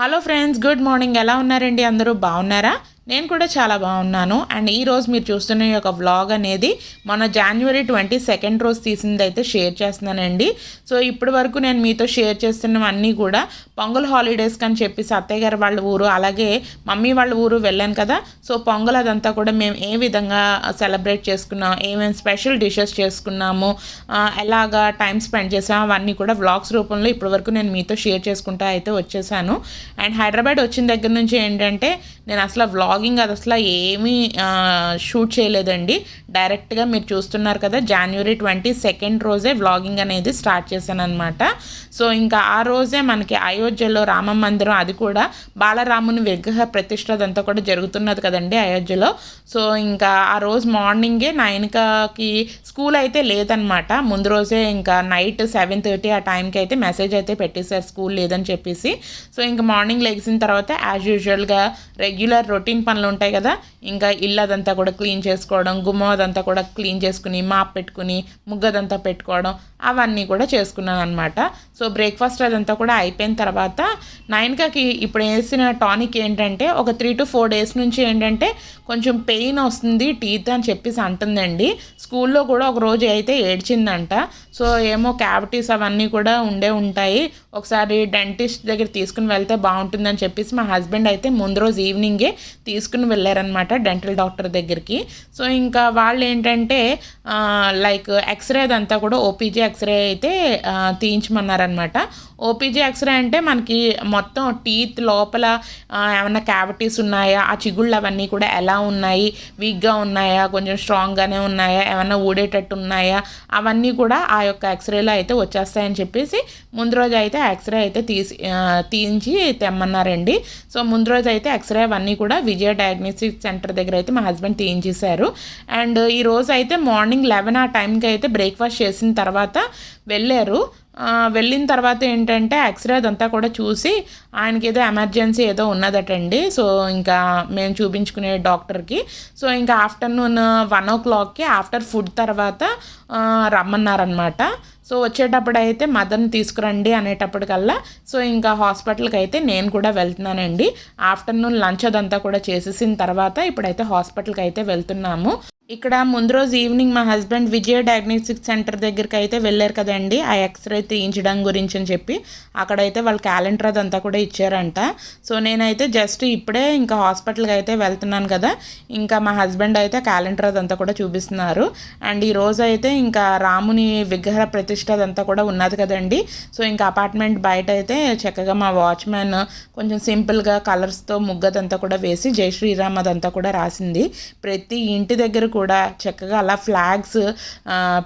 Hello friends good morning. ఎలా ఉన్నారండి అందరూ? బాగున్నారా? నేను కూడా చాలా బాగున్నాను. అండ్ ఈరోజు మీరు చూస్తున్న ఈ యొక్క వ్లాగ్ అనేది మన జనవరి ట్వంటీ సెకండ్ రోజు తీసింది అయితే షేర్ చేస్తున్నానండి. సో ఇప్పటి వరకు నేను మీతో షేర్ చేస్తున్నవన్నీ కూడా పొంగల్ హాలిడేస్ అని చెప్పి సత్తయ్య గారు వాళ్ళ ఊరు అలాగే మమ్మీ వాళ్ళ ఊరు వెళ్ళాను కదా. సో పొంగల్ అదంతా కూడా మేము ఏ విధంగా సెలబ్రేట్ చేసుకున్నాం ఏమేమి స్పెషల్ డిషెస్ చేసుకున్నాము ఎలాగా టైం స్పెండ్ చేసాము అవన్నీ కూడా వ్లాగ్స్ రూపంలో ఇప్పటి వరకు నేను మీతో షేర్ చేసుకుంటా అయితే వచ్చేసాను. అండ్ హైదరాబాద్ వచ్చిన దగ్గర నుంచి ఏంటంటే నేను అసలు వ్లాగింగ్ అది అసలు ఏమీ షూట్ చేయలేదండి. డైరెక్ట్గా మీరు చూస్తున్నారు కదా జనవరి ట్వంటీ సెకండ్ రోజే వ్లాగింగ్ అనేది స్టార్ట్ చేశాను అనమాట సో ఇంకా ఆ రోజే మనకి అయోధ్యలో రామ మందిరం అది కూడా బాలరాముని విగ్రహ ప్రతిష్ట అదంతా కూడా జరుగుతున్నది కదండి అయోధ్యలో. సో ఇంకా ఆ రోజు మార్నింగే నైన్కి స్కూల్ అయితే లేదనమాట. ముందు రోజే ఇంకా నైట్ సెవెన్ థర్టీ ఆ టైంకి అయితే మెసేజ్ అయితే పెట్టేశారు స్కూల్ లేదని చెప్పేసి. సో ఇంకా మార్నింగ్ లెగిసిన తర్వాత యాజ్ యూజువల్గా రెగ్యులర్ రొటీన్ పనులు ఉంటాయి కదా ఇంకా ఇల్లు అదంతా కూడా క్లీన్ చేసుకోవడం గుమ్మం అదంతా కూడా క్లీన్ చేసుకుని మాప్ పెట్టుకుని ముగ్గదంతా పెట్టుకోవడం అవన్నీ కూడా చేసుకున్నాను అనమాట సో బ్రేక్ఫాస్ట్ అదంతా కూడా అయిపోయిన తర్వాత నైన్కాకి ఇప్పుడు వేసిన టానిక్ ఏంటంటే ఒక త్రీ టు ఫోర్ డేస్ నుంచి ఏంటంటే కొంచెం పెయిన్ వస్తుంది టీత్ అని చెప్పేసి అంటుందండి. స్కూల్లో కూడా ఒక రోజు అయితే ఏడ్చిందంట. సో ఏమో క్యావిటీస్ అవన్నీ కూడా ఉండే ఉంటాయి. ఒకసారి డెంటిస్ట్ దగ్గర తీసుకుని వెళ్తే బాగుంటుందని చెప్పేసి మా హస్బెండ్ అయితే ముందు రోజు ఈవినింగే తీసుకుని వెళ్ళారనమాట డెంటల్ డాక్టర్ దగ్గరికి. సో ఇంకా వాళ్ళు ఏంటంటే లైక్ ఎక్స్రే అదంతా కూడా ఓపీజీ ఎక్స్రే అయితే తీయించమన్నారు అనమాట. ఓపీజీ ఎక్స్రే అంటే మనకి మొత్తం టీత్ లోపల ఏమైనా క్యావిటీస్ ఉన్నాయా? ఆ చిగుళ్ళు అవన్నీ కూడా ఎలా ఉన్నాయి? వీక్గా ఉన్నాయా? కొంచెం స్ట్రాంగ్గానే ఉన్నాయా? ఏమైనా ఊడేటట్టు ఉన్నాయా? అవన్నీ కూడా ఆ యొక్క ఎక్స్రేలో అయితే వచ్చేస్తాయని చెప్పేసి ముందు రోజు అయితే ఎక్స్రే అయితే తీసి తీయించి తెమ్మన్నారండి. సో ముందు రోజు అయితే ఎక్స్రే అవన్నీ కూడా విజయ డయాగ్నోస్టిక్ సెంటర్ దగ్గర అయితే మా హస్బెండ్ తీయించేశారు. అండ్ ఈ రోజు అయితే మార్నింగ్ లెవెన్ ఆ టైంకి అయితే బ్రేక్ఫాస్ట్ చేసిన తర్వాత వెళ్ళారు. వెళ్ళిన తర్వాత ఏంటంటే ఎక్స్రే అదంతా కూడా చూసి ఆయనకి ఏదో ఎమర్జెన్సీ ఏదో ఉన్నదటండి. సో ఇంకా మేము చూపించుకునే డాక్టర్కి. సో ఇంకా ఆఫ్టర్నూన్ వన్ ఓ క్లాక్కి ఆఫ్టర్ ఫుడ్ తర్వాత రమ్మన్నారనమాట సో వచ్చేటప్పుడు అయితే మదర్ని తీసుకురండి అనేటప్పటికల్లా. సో ఇంకా హాస్పిటల్కి అయితే నేను కూడా వెళ్తున్నానండి. ఆఫ్టర్నూన్ లంచ్ అదంతా కూడా చేసేసిన తర్వాత ఇప్పుడైతే హాస్పిటల్కి అయితే వెళ్తున్నాము. ఇక్కడ ముందు రోజు ఈవినింగ్ మా హస్బెండ్ విజయ డయాగ్నోస్టిక్ సెంటర్ దగ్గరికి అయితే వెళ్ళారు కదండి. ఆ ఎక్స్రే తీయించడం గురించి అని చెప్పి. అక్కడైతే వాళ్ళ క్యాలెండర్ అదంతా కూడా ఇచ్చారంట. సో నేనైతే జస్ట్ ఇప్పుడే ఇంకా హాస్పిటల్కి అయితే వెళ్తున్నాను కదా. ఇంకా మా హస్బెండ్ అయితే క్యాలెండర్ అదంతా కూడా చూపిస్తున్నారు. అండ్ ఈ రోజు అయితే ఇంకా రాముని విగ్రహ ప్రతిష్ట అదంతా కూడా ఉన్నది కదండి. సో ఇంకా అపార్ట్మెంట్ బయట అయితే చక్కగా మా వాచ్మెన్ కొంచెం సింపుల్గా కలర్స్తో ముగ్గదంతా కూడా వేసి జై శ్రీరామ్ అదంతా కూడా రాసింది. ప్రతి ఇంటి దగ్గర కూడా చక్కగా అలా ఫ్లాగ్స్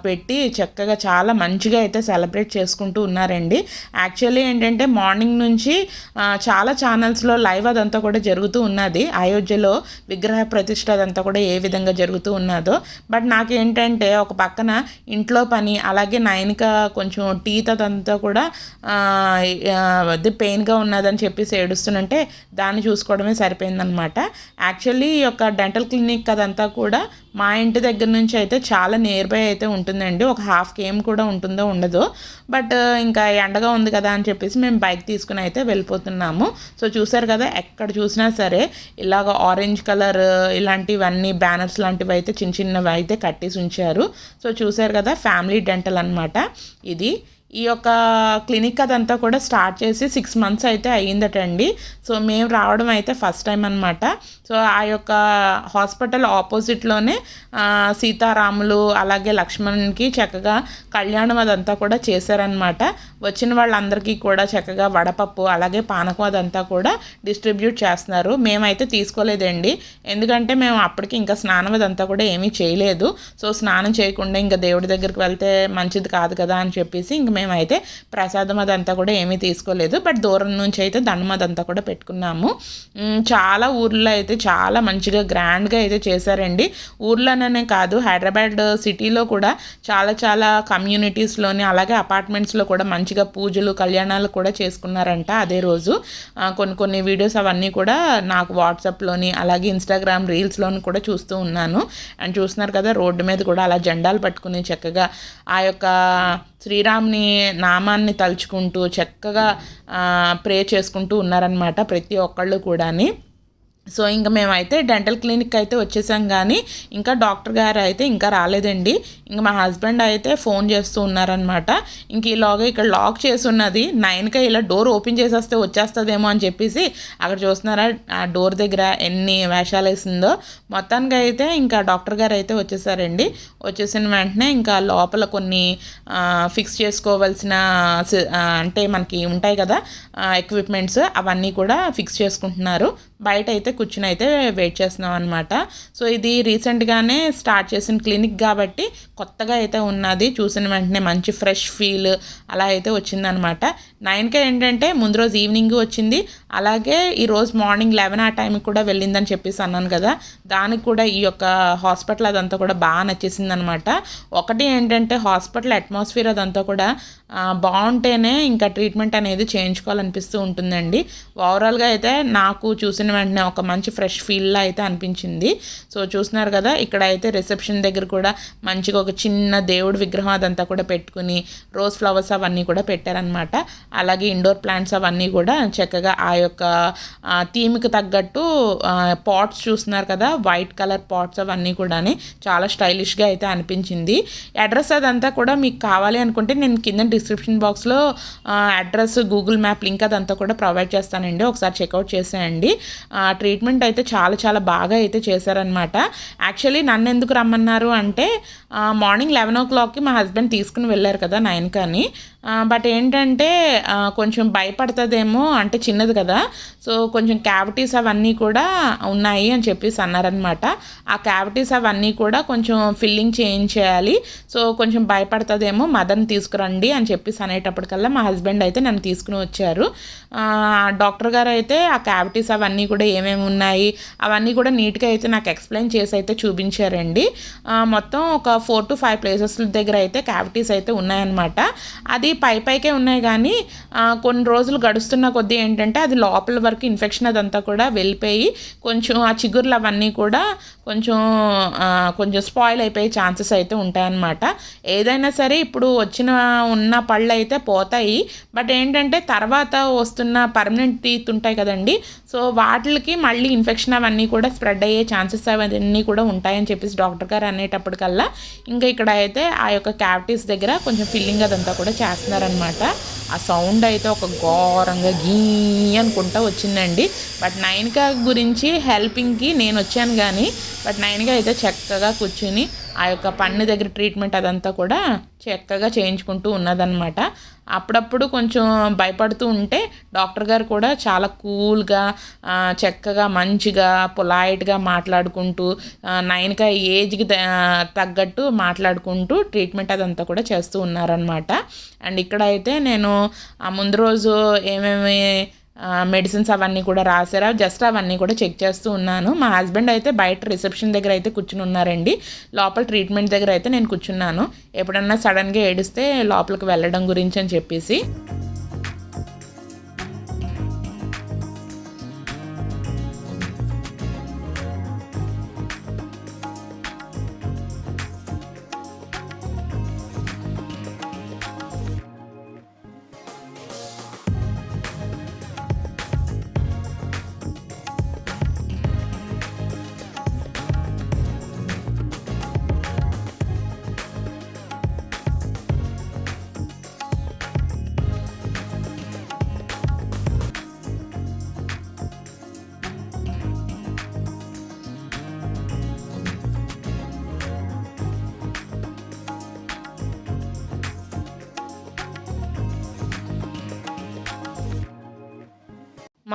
పెట్టి చక్కగా చాలా మంచిగా అయితే సెలబ్రేట్ చేసుకుంటూ ఉన్నారండి. యాక్చువల్లీ ఏంటంటే మార్నింగ్ నుంచి చాలా ఛానల్స్లో లైవ్ అదంతా కూడా జరుగుతూ ఉన్నది. అయోధ్యలో విగ్రహ ప్రతిష్ట అదంతా కూడా ఏ విధంగా జరుగుతూ ఉన్నదో. బట్ నాకేంటంటే ఒక పక్కన ఇంట్లో పని అలాగే నైన్క కొంచెం టీత్ అదంతా కూడా అది పెయిన్గా ఉన్నదని చెప్పేసి ఏడుస్తుంటే దాన్ని చూసుకోవడమే సరిపోయిందనమాట. యాక్చువల్లీ ఈ యొక్క డెంటల్ క్లినిక్ అదంతా కూడా మా ఇంటి దగ్గర నుంచి అయితే చాలా నియర్ బై అయితే ఉంటుందండి. ఒక హాఫ్ కేమ్ కూడా ఉంటుందో ఉండదో. బట్ uh, ఇంకా ఎండగా ఉంది కదా అని చెప్పేసి మేము బైక్ తీసుకుని అయితే వెళ్ళిపోతున్నాము. సో చూసారు కదా ఎక్కడ చూసినా సరే ఇలాగ ఆరెంజ్ కలర్ uh, ఇలాంటివన్నీ బ్యానర్స్ లాంటివి అయితే చిన్న చిన్నవి అయితే కట్టేసి ఉంచారు. సో చూసారు కదా ఫ్యామిలీ డెంటల్ అన్నమాట. ఇది ఈ యొక్క క్లినిక్ అదంతా కూడా స్టార్ట్ చేసి సిక్స్ మంత్స్ అయితే అయ్యిందటండి. సో మేము రావడం అయితే ఫస్ట్ టైం అనమాట సో ఆ యొక్క హాస్పిటల్ ఆపోజిట్లోనే సీతారాములు అలాగే లక్ష్మణ్కి చక్కగా కళ్యాణం అదంతా కూడా చేశారనమాట వచ్చిన వాళ్ళందరికీ కూడా చక్కగా వడపప్పు అలాగే పానకం అదంతా కూడా డిస్ట్రిబ్యూట్ చేస్తున్నారు. మేమైతే తీసుకోలేదండి. ఎందుకంటే మేము అప్పటికి ఇంకా స్నానం అదంతా కూడా ఏమీ చేయలేదు. సో స్నానం చేయకుండా ఇంకా దేవుడి దగ్గరికి వెళ్తే మంచిది కాదు కదా అని చెప్పేసి ఇంక మేమైతే ప్రసాదం అదంతా కూడా ఏమీ తీసుకోలేదు. బట్ దూరం నుంచి అయితే దండం అదంతా కూడా పెట్టుకున్నాము. చాలా ఊర్లో అయితే చాలా మంచిగా గ్రాండ్గా అయితే చేశారండి. ఊర్లోనే కాదు హైదరాబాద్ సిటీలో కూడా చాలా చాలా కమ్యూనిటీస్లోని అలాగే అపార్ట్మెంట్స్లో కూడా మంచిగా పూజలు కళ్యాణాలు కూడా చేసుకున్నారంట అదే రోజు. కొన్ని కొన్ని వీడియోస్ అవన్నీ కూడా నాకు వాట్సాప్లోని అలాగే ఇన్స్టాగ్రామ్ రీల్స్లోని కూడా చూస్తూ ఉన్నాను. అండ్ చూస్తున్నారు కదా రోడ్డు మీద కూడా అలా జెండాలు పట్టుకుని చక్కగా ఆ యొక్క శ్రీరాముని నామాన్ని తలుచుకుంటూ చక్కగా ప్రే చేసుకుంటూ ఉన్నారనమాట ప్రతి ఒక్కళ్ళు కూడాని. సో ఇంకా మేమైతే డెంటల్ క్లినిక్ అయితే వచ్చేసాం కానీ ఇంకా డాక్టర్ గారు అయితే ఇంకా రాలేదండి. ఇంకా మా హస్బెండ్ అయితే ఫోన్ చేస్తూ ఉన్నారనమాట ఇంక ఈలోగా ఇక్కడ లాక్ చేసి ఉన్నది నైన్కే ఇలా డోర్ ఓపెన్ చేసేస్తే వచ్చేస్తుందేమో అని చెప్పేసి అక్కడ చూస్తున్నారా ఆ డోర్ దగ్గర ఎన్ని వేషాలు వేసిందో. మొత్తానికి అయితే ఇంకా డాక్టర్ గారు అయితే వచ్చేసారండి. వచ్చేసిన వెంటనే ఇంకా లోపల కొన్ని ఫిక్స్ చేసుకోవాల్సిన అంటే మనకి ఉంటాయి కదా ఎక్విప్మెంట్స్ అవన్నీ కూడా ఫిక్స్ చేసుకుంటున్నారు. బయట అయితే కూర్చుని అయితే వెయిట్ చేస్తున్నాం అనమాట సో ఇది రీసెంట్గానే స్టార్ట్ చేసిన క్లినిక్ కాబట్టి కొత్తగా అయితే ఉన్నది. చూసిన వెంటనే మంచి ఫ్రెష్ ఫీల్ అలా అయితే వచ్చిందనమాట నైన్కే ఏంటంటే ముందు రోజు ఈవినింగ్ వచ్చింది. అలాగే ఈరోజు మార్నింగ్ లెవెన్ ఆ టైంకి కూడా వెళ్ళిందని చెప్పేసి అన్నాను కదా దానికి కూడా ఈ యొక్క హాస్పిటల్ అదంతా కూడా బాగా నచ్చేసింది అనమాట ఒకటి ఏంటంటే హాస్పిటల్ అట్మాస్ఫియర్ అదంతా కూడా బాగుంటేనే ఇంకా ట్రీట్మెంట్ అనేది చేయించుకోవాలనిపిస్తూ ఉంటుందండి. ఓవరాల్గా అయితే నాకు చూసిన వెంటనే ఒక మంచి ఫ్రెష్ ఫీల్లా అయితే అనిపించింది. సో చూసినారు కదా ఇక్కడ అయితే రిసెప్షన్ దగ్గర కూడా మంచిగా ఒక చిన్న దేవుడి విగ్రహం అదంతా కూడా పెట్టుకుని రోజ్ ఫ్లవర్స్ అవన్నీ కూడా పెట్టారనమాట అలాగే ఇండోర్ ప్లాంట్స్ అవన్నీ కూడా చక్కగా ఆ యొక్క థీమ్కి తగ్గట్టు పాట్స్ చూస్తున్నారు కదా వైట్ కలర్ పాట్స్ అవన్నీ కూడాని. చాలా స్టైలిష్గా అయితే అనిపించింది. అడ్రస్ అదంతా కూడా మీకు కావాలి అనుకుంటే నేను కింద డిస్క్రిప్షన్ బాక్స్లో అడ్రస్ గూగుల్ మ్యాప్ లింక్ అదంతా కూడా ప్రొవైడ్ చేస్తానండి. ఒకసారి చెక్అవుట్ చేసేయండి. ట్రీట్మెంట్ అయితే చాలా చాలా బాగా అయితే చేశారనమాట. యాక్చువల్లీ నన్ను ఎందుకు రమ్మన్నారు అంటే మార్నింగ్ లెవెన్ ఓ క్లాక్కి మా హస్బెండ్ తీసుకుని వెళ్ళారు కదా నైన్ కానీ బట్ ఏంటంటే కొంచెం భయపడుతుందేమో అంటే చిన్నది కదా. సో కొంచెం క్యావిటీస్ అవన్నీ కూడా ఉన్నాయి అని చెప్పేసి అన్నారనమాట ఆ క్యావిటీస్ అవన్నీ కూడా కొంచెం ఫిల్లింగ్ చేయించేయాలి. సో కొంచెం భయపడుతుందేమో మదర్ని తీసుకురండి అని చెప్పేసి అనేటప్పటికల్లా మా హస్బెండ్ అయితే నన్ను తీసుకుని వచ్చారు. డాక్టర్ గారు అయితే ఆ క్యావిటీస్ అవన్నీ కూడా ఏమేమి ఉన్నాయి అవన్నీ కూడా నీట్గా అయితే నాకు ఎక్స్ప్లెయిన్ చేసి అయితే చూపించారండి. మొత్తం ఒక ఫోర్ టు ఫైవ్ ప్లేసెస్ దగ్గర అయితే క్యావిటీస్ అయితే ఉన్నాయన్నమాట. అది పై పైకే ఉన్నాయి కానీ కొన్ని రోజులు గడుస్తున్న కొద్దీ ఏంటంటే అది లోపల వరకు ఇన్ఫెక్షన్ అదంతా కూడా వెళ్ళిపోయి కొంచెం ఆ చిగుర్లు అవన్నీ కూడా కొంచెం కొంచెం స్పాయిల్ అయిపోయే ఛాన్సెస్ అయితే ఉంటాయన్నమాట. ఏదైనా సరే ఇప్పుడు వచ్చిన ఉన్న పళ్ళు అయితే పోతాయి. బట్ ఏంటంటే తర్వాత వస్తున్న పర్మనెంట్ టీత్ ఉంటాయి కదండి సో వాటికి మళ్ళీ ఇన్ఫెక్షన్ అవన్నీ కూడా స్ప్రెడ్ అయ్యే ఛాన్సెస్ అవన్నీ కూడా ఉంటాయని చెప్పేసి డాక్టర్ గారు అనేటప్పటికల్లా ఇంకా ఇక్కడ అయితే ఆ యొక్క క్యావిటీస్ దగ్గర కొంచెం ఫిల్లింగ్ అదంతా కూడా చేస్తారు. చేస్తున్నారనమాట ఆ సౌండ్ అయితే ఒక ఘోరంగా గీ అనుకుంటా వచ్చిందండి. బట్ నైన్కా గురించి హెల్పింగ్కి నేను వచ్చాను కానీ బట్ నైన్గా అయితే చక్కగా కూర్చుని ఆ యొక్క పన్ను దగ్గర ట్రీట్మెంట్ అదంతా కూడా చక్కగా చేయించుకుంటూ ఉన్నదనమాట అప్పుడప్పుడు కొంచెం భయపడుతూ ఉంటే డాక్టర్ గారు కూడా చాలా కూల్గా చక్కగా మంచిగా పొలైట్గా మాట్లాడుకుంటూ నైన్కా ఏజ్కి తగ్గట్టు మాట్లాడుకుంటూ ట్రీట్మెంట్ అదంతా కూడా చేస్తూ ఉన్నారనమాట అండ్ ఇక్కడ అయితే నేను ఆ ముందు రోజు ఏమేమి మెడిసిన్స్ అవన్నీ కూడా రాసారా జస్ట్ అవన్నీ కూడా చెక్ చేస్తూ ఉన్నాను. మా హస్బెండ్ అయితే బయట రిసెప్షన్ దగ్గర అయితే కూర్చుని ఉన్నారండి. లోపల ట్రీట్మెంట్ దగ్గర అయితే నేను కూర్చున్నాను. ఎప్పుడన్నా సడన్గా ఏడిస్తే లోపలికి వెళ్ళడం గురించి అని చెప్పేసి.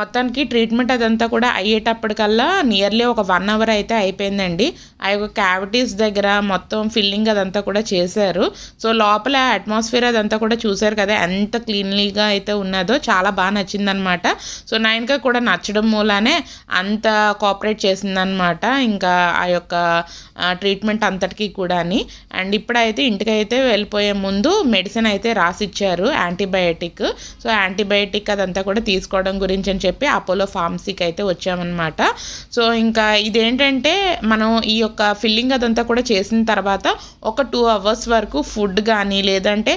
మొత్తానికి ట్రీట్మెంట్ అదంతా కూడా అయ్యేటప్పటికల్లా నియర్లీ ఒక వన్ అవర్ అయితే అయిపోయిందండి. ఆ యొక్క క్యావిటీస్ దగ్గర మొత్తం ఫిల్లింగ్ అదంతా కూడా చేశారు. సో లోపల అట్మాస్ఫియర్ అదంతా కూడా చూశారు కదా ఎంత క్లీన్లీగా అయితే ఉన్నదో చాలా బాగా నచ్చిందనమాట సో నైన్గా కూడా నచ్చడం మూలానే అంత కోఆపరేట్ చేసిందనమాట ఇంకా ఆ యొక్క ట్రీట్మెంట్ అంతటికి కూడా అండ్ ఇప్పుడైతే ఇంటికైతే వెళ్ళిపోయే ముందు మెడిసిన్ అయితే రాసిచ్చారు యాంటీబయాటిక్ సో యాంటీబయాటిక్ అదంతా కూడా తీసుకోవడం గురించి అని చెప్పి అపోలో ఫార్మసీకి అయితే వచ్చామన్నమాట. సో ఇంకా ఇదేంటంటే మనం ఈ యొక్క ఫిల్లింగ్ అదంతా కూడా చేసిన తర్వాత ఒక టూ అవర్స్ వరకు ఫుడ్ కానీ లేదంటే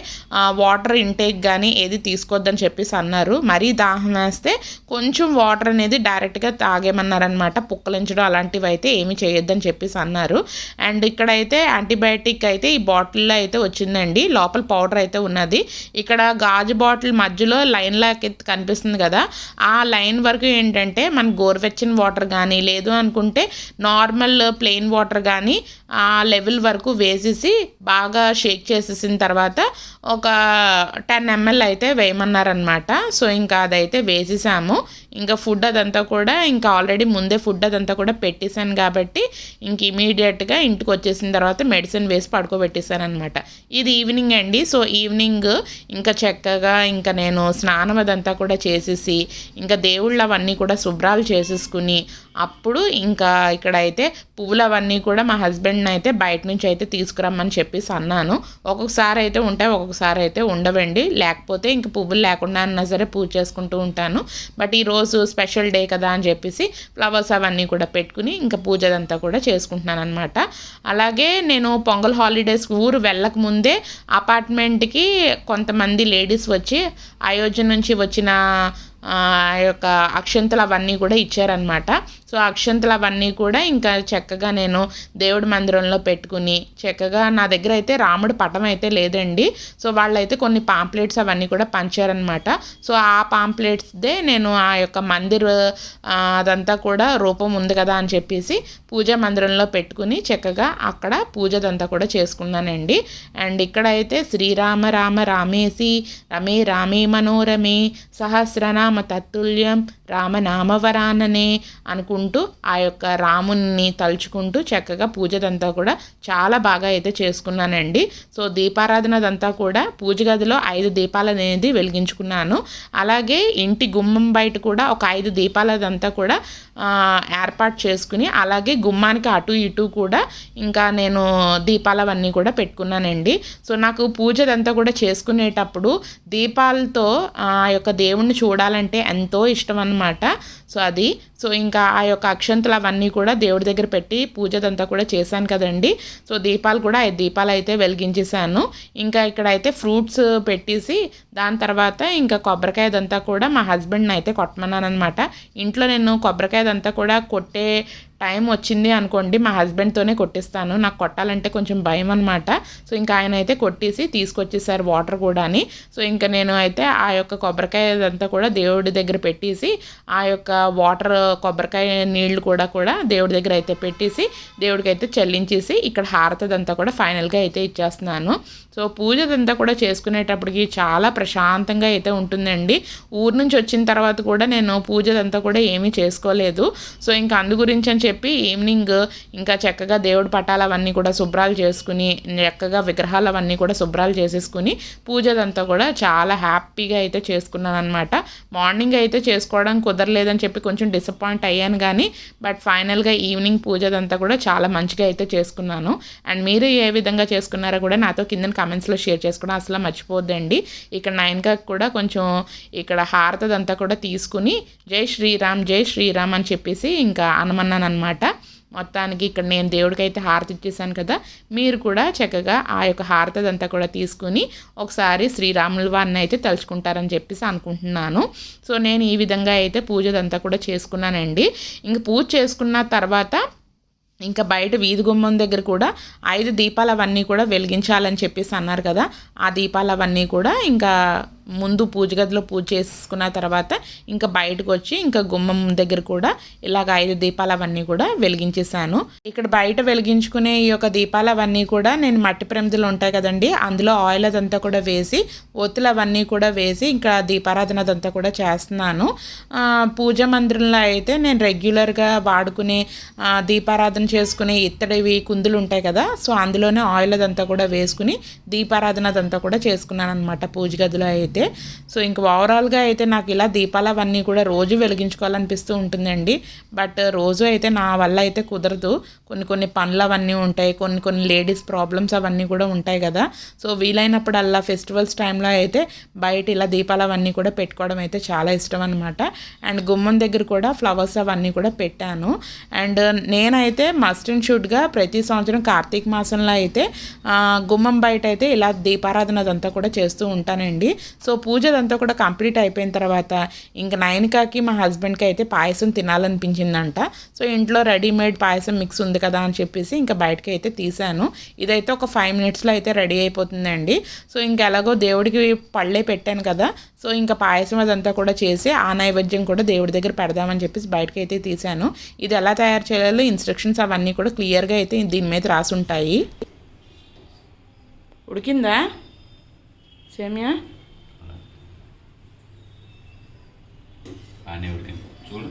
వాటర్ ఇంటేక్ కానీ ఏది తీసుకోవద్దని చెప్పేసి అన్నారు. మరీ దాహం వేస్తే కొంచెం వాటర్ అనేది డైరెక్ట్గా తాగేమన్నారనమాట పుక్కలించడం అలాంటివి అయితే ఏమి చేయొద్దని చెప్పేసి అన్నారు. అండ్ ఇక్కడైతే యాంటీబయాటిక్ అయితే ఈ బాటిల్లో అయితే వచ్చిందండి. లోపల పౌడర్ అయితే ఉన్నది. ఇక్కడ గాజు బాటిల్ మధ్యలో లైన్ లాక్ కనిపిస్తుంది కదా. ఆ లైన్ వరకు ఏంటంటే మన గోరువెచ్చని వాటర్ కానీ లేదు అనుకుంటే నార్మల్ ప్లెయిన్ వాటర్ కానీ ఆ లెవెల్ వరకు వేసేసి బాగా షేక్ చేసేసిన తర్వాత ఒక టెన్ ఎంఎల్ అయితే వేయమన్నారనమాట సో ఇంకా అదైతే వేసేసాము. ఇంకా ఫుడ్ అదంతా కూడా ఇంకా ఆల్రెడీ ముందే ఫుడ్ అదంతా కూడా పెట్టేశాను కాబట్టి ఇంక ఇమీడియట్గా ఇంటికి వచ్చేసిన తర్వాత మెడిసిన్ వేసి పడుకోబెట్టేశాను అనమాట ఇది ఈవినింగ్ అండి. సో ఈవినింగ్ ఇంకా చక్కగా ఇంకా నేను స్నానం అదంతా కూడా చేసేసి ఇంకా దేవుళ్ళు అవన్నీ కూడా శుభ్రాలు చేసేసుకుని అప్పుడు ఇంకా ఇక్కడైతే పువ్వులు అవన్నీ కూడా మా హస్బెండ్ని అయితే బయట నుంచి అయితే తీసుకురమ్మని చెప్పేసి అన్నాను. ఒక్కొక్కసారి అయితే ఉంటాయి ఒక్కొక్కసారి అయితే ఉండవండి. లేకపోతే ఇంక పువ్వులు లేకుండా అన్నా సరే పూజ చేసుకుంటూ ఉంటాను. బట్ ఈరోజు స్పెషల్ డే కదా అని చెప్పేసి ఫ్లవర్స్ అవన్నీ కూడా పెట్టుకుని ఇంకా పూజ అదంతా కూడా చేసుకుంటున్నాను అనమాట అలాగే నేను పొంగల్ హాలిడేస్ ఊరు వెళ్ళక ముందే అపార్ట్మెంట్కి కొంతమంది లేడీస్ వచ్చి అయోధ్య నుంచి వచ్చిన ఆ యొక్క అక్షంతలు అవన్నీ కూడా ఇచ్చారనమాట సో అక్షంతలు అవన్నీ కూడా ఇంకా చక్కగా నేను దేవుడి మందిరంలో పెట్టుకుని చక్కగా నా దగ్గర అయితే రాముడి పటం అయితే లేదండి. సో వాళ్ళైతే కొన్ని పాంప్లెట్స్ అవన్నీ కూడా పంచారనమాట సో ఆ పాంప్లెట్స్దే నేను ఆ యొక్క మందిర్ అదంతా కూడా రూపం ఉంది కదా అని చెప్పేసి పూజా మందిరంలో పెట్టుకుని చక్కగా అక్కడ పూజదంతా కూడా చేసుకున్నానండి. అండ్ ఇక్కడైతే శ్రీరామ రామ రామేసి రమే రామే మనోరమే సహస్రనామ తత్తుల్యం రామనామవరాననే అనుకుంటూ ఆ యొక్క రాముని తలుచుకుంటూ చక్కగా పూజదంతా కూడా చాలా బాగా అయితే చేసుకున్నానండి. సో దీపారాధనదంతా కూడా పూజ గదిలో ఐదు దీపాలు అనేది వెలిగించుకున్నాను. అలాగే ఇంటి గుమ్మం బయట కూడా ఒక ఐదు దీపాలదంతా కూడా ఏర్పాటు చేసుకుని అలాగే గుమ్మానికి అటు ఇటు కూడా ఇంకా నేను దీపాలవన్నీ కూడా పెట్టుకున్నానండి. సో నాకు పూజదంతా కూడా చేసుకునేటప్పుడు దీపాలతో ఆ యొక్క దేవుణ్ణి చూడాలంటే ఎంతో ఇష్టం అనమాట సో అది. సో ఇంకా ఆ యొక్క అక్షంతలు అవన్నీ కూడా దేవుడి దగ్గర పెట్టి పూజదంతా కూడా చేశాను కదండి. సో దీపాలు కూడా ఐదు దీపాలు అయితే వెలిగించేశాను. ఇంకా ఇక్కడ అయితే ఫ్రూట్స్ పెట్టేసి దాని తర్వాత ఇంకా కొబ్బరికాయదంతా కూడా మా హస్బెండ్ని అయితే కొట్టమన్నాను అనమాట ఇంట్లో నేను కొబ్బరికాయదంతా కూడా కొట్టే టైం వచ్చింది అనుకోండి మా హస్బెండ్తోనే కొట్టిస్తాను. నాకు కొట్టాలంటే కొంచెం భయం అనమాట సో ఇంకా ఆయన అయితే కొట్టేసి తీసుకొచ్చేసారు వాటర్ కూడా అని సో ఇంకా నేను అయితే ఆ యొక్క కొబ్బరికాయ అదంతా కూడా దేవుడి దగ్గర పెట్టేసి ఆ యొక్క వాటర్ కొబ్బరికాయ నీళ్ళు కూడా కూడా దేవుడి దగ్గర అయితే పెట్టేసి దేవుడికి అయితే చెల్లించేసి ఇక్కడ హారతదంతా కూడా ఫైనల్గా అయితే ఇచ్చేస్తున్నాను. సో పూజదంతా కూడా చేసుకునేటప్పటికి చాలా ప్రశాంతంగా అయితే ఉంటుందండి. ఊరు నుంచి వచ్చిన తర్వాత కూడా నేను పూజదంతా కూడా ఏమీ చేసుకోలేదు. సో ఇంకా అందు గురించి అని చెప్పి ఈవినింగ్ ఇంకా చక్కగా దేవుడి పటాలు అవన్నీ కూడా శుభ్రాలు చేసుకుని చక్కగా విగ్రహాలు అవన్నీ కూడా శుభ్రాలు చేసేసుకుని పూజదంతా కూడా చాలా హ్యాపీగా అయితే చేసుకున్నాను అనమాట మార్నింగ్ అయితే చేసుకోవడం కుదరలేదని చెప్పి కొంచెం డిసప్పాయింట్ అయ్యాను కానీ బట్ ఫైనల్గా ఈవినింగ్ పూజదంతా కూడా చాలా మంచిగా అయితే చేసుకున్నాను. అండ్ మీరు ఏ విధంగా చేసుకున్నారో కూడా నాతో కింద కమెంట్స్లో షేర్ చేసుకోవడం అసలు మర్చిపోద్దండి. ఇక్కడ నైన్గా కూడా కొంచెం ఇక్కడ హారతదంతా కూడా తీసుకుని జై శ్రీరామ్ జై శ్రీరామ్ అని చెప్పేసి ఇంకా అనమన్నాను అనమాట మొత్తానికి ఇక్కడ నేను దేవుడికైతే హారతి ఇచ్చేసాను కదా మీరు కూడా చక్కగా ఆ యొక్క హారతదంతా కూడా తీసుకుని ఒకసారి శ్రీరాముల వారిని అయితే తలుచుకుంటారని చెప్పేసి అనుకుంటున్నాను. సో నేను ఈ విధంగా అయితే పూజదంతా కూడా చేసుకున్నానండి. ఇంక పూజ చేసుకున్న తర్వాత ఇంకా బయట వీధి గుమ్మం దగ్గర కూడా ఐదు దీపాలు అవన్నీ కూడా వెలిగించాలని చెప్పేసి అన్నారు కదా. ఆ దీపాలు అవన్నీ కూడా ఇంకా ముందు పూజ గదిలో పూజ చేసుకున్న తర్వాత ఇంకా బయటకు వచ్చి ఇంకా గుమ్మం దగ్గర కూడా ఇలాగ ఐదు దీపాలు అవన్నీ కూడా వెలిగించేసాను ఇక్కడ బయట వెలిగించుకునే ఈ యొక్క దీపాలు అవన్నీ కూడా నేను మట్టి ప్రమిదలు ఉంటాయి కదండి అందులో ఆయిల్ అదంతా కూడా వేసి ఒత్తులు అవన్నీ కూడా వేసి ఇంకా దీపారాధన అదంతా కూడా చేస్తున్నాను. పూజ మందిరంలో అయితే నేను రెగ్యులర్గా వాడుకునే దీపారాధన చేసుకునే ఇత్తడివి కుందులు ఉంటాయి కదా సో అందులోనే ఆయిల్ అదంతా కూడా వేసుకుని దీపారాధన అదంతా కూడా చేసుకున్నాను అనమాట పూజ గదిలో అయితే. అయితే. సో ఇంక ఓవరాల్గా అయితే నాకు ఇలా దీపాలు అవన్నీ కూడా రోజు వెలిగించుకోవాలనిపిస్తూ ఉంటుందండి. బట్ రోజు అయితే నా వల్ల అయితే కుదరదు. కొన్ని కొన్ని పనులు అవన్నీ ఉంటాయి. కొన్ని కొన్ని లేడీస్ ప్రాబ్లమ్స్ అవన్నీ కూడా ఉంటాయి కదా. సో వీలైనప్పుడల్లా ఫెస్టివల్స్ టైంలో అయితే బయట ఇలా దీపాలు అవన్నీ కూడా పెట్టుకోవడం అయితే చాలా ఇష్టం అనమాట అండ్ గుమ్మం దగ్గర కూడా ఫ్లవర్స్ అవన్నీ కూడా పెట్టాను. అండ్ నేనైతే మస్ట్ అండ్ షుడ్గా ప్రతి సంవత్సరం కార్తీక మాసంలో అయితే గుమ్మం బయట అయితే ఇలా దీపారాధన అదంతా కూడా చేస్తూ ఉంటానండి. సో పూజ అదంతా కూడా కంప్లీట్ అయిపోయిన తర్వాత ఇంక నయనికాకి మా హస్బెండ్కి అయితే పాయసం తినాలనిపించిందంట. సో ఇంట్లో రెడీమేడ్ పాయసం మిక్స్ ఉంది కదా అని చెప్పేసి ఇంకా బయటకి అయితే తీసాను ఇదైతే ఒక ఫైవ్ మినిట్స్లో అయితే రెడీ అయిపోతుందండి. సో ఇంకా ఎలాగో దేవుడికి పళ్ళే పెట్టాను కదా. సో ఇంకా పాయసం అదంతా కూడా చేసి ఆ నైవేద్యం కూడా దేవుడి దగ్గర పెడదామని చెప్పేసి బయటకి అయితే తీసాను ఇది ఎలా తయారు చేయాలో ఇన్స్ట్రక్షన్స్ అవన్నీ కూడా క్లియర్గా అయితే దీని మీద రాసి ఉంటాయి ఉడికిందా? సేమియా? బాగానే ఉడికింది చూడు.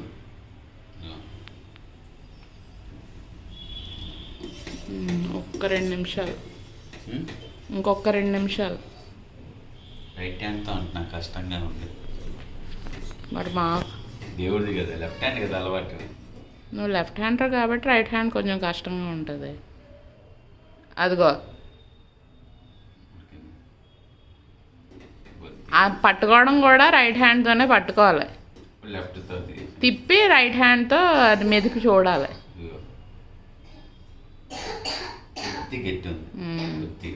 ఒక్క రెండు నిమిషాలు. ఇంకొక రెండు నిమిషాలు. రైట్ హ్యాండ్తో అంటున్నా కష్టంగా ఉంది మరి మా దేవుడిది కదా లెఫ్ట్ హ్యాండ్ కదా అలవాటు. నువ్వు లెఫ్ట్ హ్యాండర్ కాబట్టి రైట్ హ్యాండ్ కొంచెం కష్టంగా ఉంటుంది. అదిగో. ఆ పట్టుకోవడం కూడా రైట్ హ్యాండ్తోనే పట్టుకోవాలి. తిప్పి రైట్ హ్యాండ్తో అది మెదిపి చూడాలి. గట్టి ఉంది.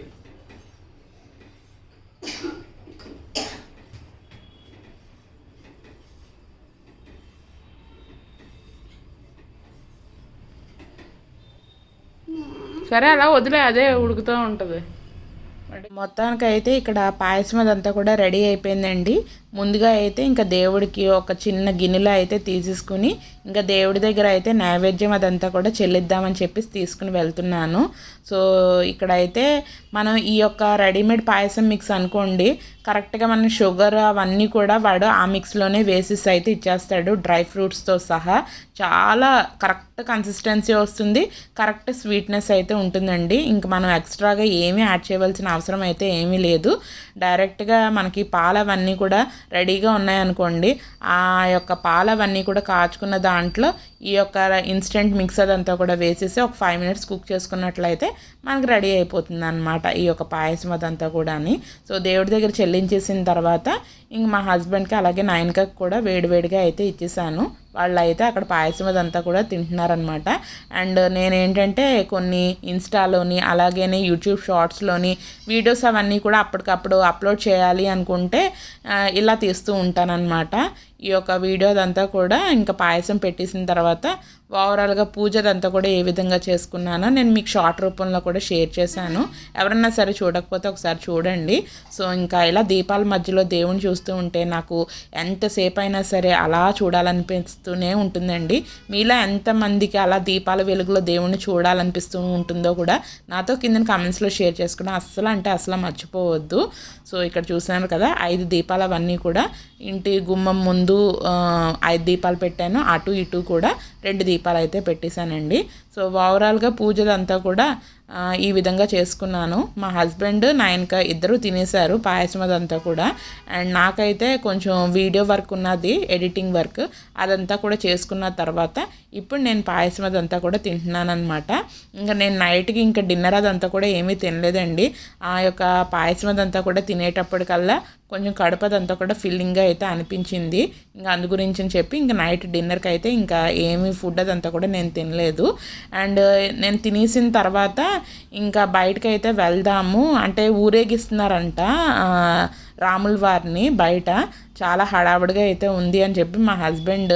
సరే అలా వదిలే అదే ఉడుకుతూ ఉంటుంది. మొత్తానికైతే ఇక్కడ పాయసం అదంతా కూడా రెడీ అయిపోయిందండి. ముందుగా అయితే ఇంకా దేవుడికి ఒక చిన్న గిన్నెలో అయితే తీసేసుకుని ఇంకా దేవుడి దగ్గర అయితే నైవేద్యం అదంతా కూడా చెల్లిద్దామని చెప్పేసి తీసుకుని వెళ్తున్నాను. సో ఇక్కడైతే మనం ఈ యొక్క రెడీమేడ్ పాయసం మిక్స్ అనుకోండి కరెక్ట్గా మనం షుగర్ అవన్నీ కూడా వాడు ఆ మిక్స్లోనే వేసేసి అయితే ఇచ్చేస్తాడు డ్రై ఫ్రూట్స్తో సహా. చాలా కరెక్ట్ కన్సిస్టెన్సీ వస్తుంది కరెక్ట్ స్వీట్నెస్ అయితే ఉంటుందండి. ఇంక మనం ఎక్స్ట్రాగా ఏమీ యాడ్ చేయవలసిన అవసరం అయితే ఏమీ లేదు. డైరెక్ట్గా మనకి పాలు అవన్నీ కూడా రెడీగా ఉన్నాయనుకోండి ఆ యొక్క పాలు అవన్నీ కూడా కాచుకున్న దాంట్లో ఈ యొక్క ఇన్స్టెంట్ మిక్స్ అంతా కూడా వేసేసి ఒక ఫైవ్ మినిట్స్ కుక్ చేసుకున్నట్లయితే మనకి రెడీ అయిపోతుంది అనమాట ఈ యొక్క పాయసం అదంతా కూడా అని సో దేవుడి దగ్గర చెల్లించేసిన తర్వాత ఇంక మా హస్బెండ్కి అలాగే నాయనకకి కూడా వేడివేడిగా అయితే ఇచ్చేసాను. వాళ్ళు అయితే అక్కడ పాయసం అదంతా కూడా తింటున్నారనమాట అండ్ నేనేంటంటే కొన్ని ఇన్స్టాలోని అలాగనే యూట్యూబ్ షార్ట్స్లోని వీడియోస్ అవన్నీ కూడా అప్పటికప్పుడు అప్లోడ్ చేయాలి అనుకుంటే ఇలా తీస్తూ ఉంటానన్నమాట. ఈ యొక్క వీడియో అదంతా కూడా ఇంకా పాయసం పెట్టేసిన తర్వాత ఓవరాల్గా పూజ అదంతా కూడా ఏ విధంగా చేసుకున్నానో నేను మీకు షార్ట్ రూపంలో కూడా షేర్ చేశాను. ఎవరన్నా సరే చూడకపోతే ఒకసారి చూడండి. సో ఇంకా ఇలా దీపాల మధ్యలో దేవుని చూస్తూ ఉంటే నాకు ఎంతసేపు అయినా సరే అలా చూడాలనిపిస్తూనే ఉంటుందండి. మీలో ఎంతమందికి అలా దీపాల వెలుగులో దేవుణ్ణి చూడాలనిపిస్తూ ఉంటుందో కూడా నాతో కింద కామెంట్స్లో షేర్ చేసుకోవడం అస్సలు అంటే అసలు మర్చిపోవద్దు. సో ఇక్కడ చూసాను కదా ఐదు దీపాలు అవన్నీ కూడా ఇంటి గుమ్మం ముందు ముందు ఐదు దీపాలు పెట్టాను. అటు ఇటు కూడా రెండు దీపాలు అయితే పెట్టేశానండి. సో ఓవరాల్గా పూజలంతా కూడా ఈ విధంగా చేసుకున్నాను. మా హస్బెండ్ నాయనక ఇద్దరు తినేశారు పాయసం అదంతా కూడా. అండ్ నాకైతే కొంచెం వీడియో వర్క్ ఉన్నది ఎడిటింగ్ వర్క్. అదంతా కూడా చేసుకున్న తర్వాత ఇప్పుడు నేను పాయసం అదంతా కూడా తింటున్నాను అనమాట ఇంకా నేను నైట్కి ఇంకా డిన్నర్ అదంతా కూడా ఏమీ తినలేదండి. ఆ యొక్క పాయసం అదంతా కూడా తినేటప్పటికల్లా కొంచెం కడుపు కూడా ఫిల్లింగ్గా అయితే అనిపించింది. ఇంకా అందు గురించి అని చెప్పి ఇంకా నైట్ డిన్నర్కి అయితే ఇంకా ఏమి ఫుడ్ అదంతా కూడా నేను తినలేదు. అండ్ నేను తినేసిన తర్వాత ఇంకా బయటకు అయితే వెళ్దాము. అంటే ఊరేగిస్తున్నారంట రాముల వారిని బయట. చాలా హడావుడిగా అయితే ఉంది అని చెప్పి మా హస్బెండ్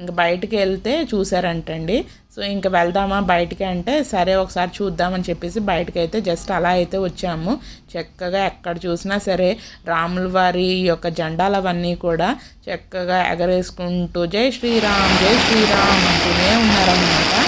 ఇంక బయటికి వెళ్తే చూసారంటండి సో ఇంక వెళ్దామా బయటికి అంటే సరే ఒకసారి చూద్దామని చెప్పేసి బయటకి అయితే జస్ట్ అలా అయితే వచ్చాము. చక్కగా ఎక్కడ చూసినా సరే రాముల వారి యొక్క జెండాలు అవన్నీ కూడా చక్కగా ఎగరేసుకుంటూ జై శ్రీరామ్ జై శ్రీరామ్ అంటూనే ఉన్నారన్నమాట.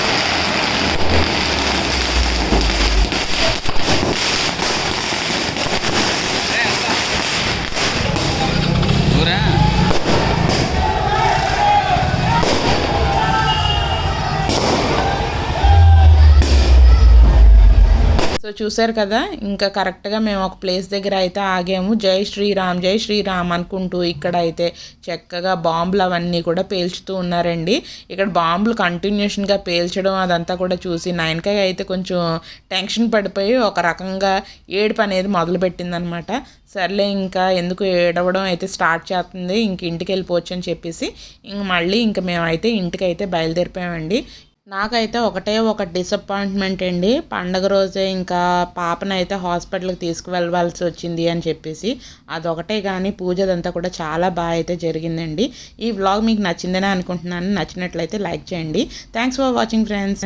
చూసారు కదా ఇంకా కరెక్ట్గా మేము ఒక ప్లేస్ దగ్గర అయితే ఆగాము. జై శ్రీరామ్ జై శ్రీరామ్ అనుకుంటూ ఇక్కడ అయితే చక్కగా బాంబులు అవన్నీ కూడా పేల్చుతూ ఉన్నారండి. ఇక్కడ బాంబులు కంటిన్యూషన్గా పేల్చడం అదంతా కూడా చూసి నయనకాయ అయితే కొంచెం టెన్షన్ పడిపోయి ఒక రకంగా ఏడుపు అనేది మొదలుపెట్టిందనమాట. సర్లే ఇంకా ఎందుకు ఏడవడం అయితే స్టార్ట్ చేస్తుంది ఇంక ఇంటికి వెళ్ళిపోవచ్చు అని చెప్పేసి ఇంక మళ్ళీ ఇంక మేమైతే ఇంటికి అయితే బయలుదేరిపోయామండి. నాకైతే ఒకటే ఒక డిసప్పాయింట్మెంట్ అండి. పండగ రోజే ఇంకా పాపనైతే హాస్పిటల్కి తీసుకువెళ్ళవలసి వచ్చింది అని చెప్పేసి. అదొకటే కానీ పూజదంతా కూడా చాలా బాగా అయితే జరిగిందండి. ఈ వ్లాగ్ మీకు నచ్చిందని అనుకుంటున్నాను. నచ్చినట్లయితే లైక్ చేయండి. Thanks for watching friends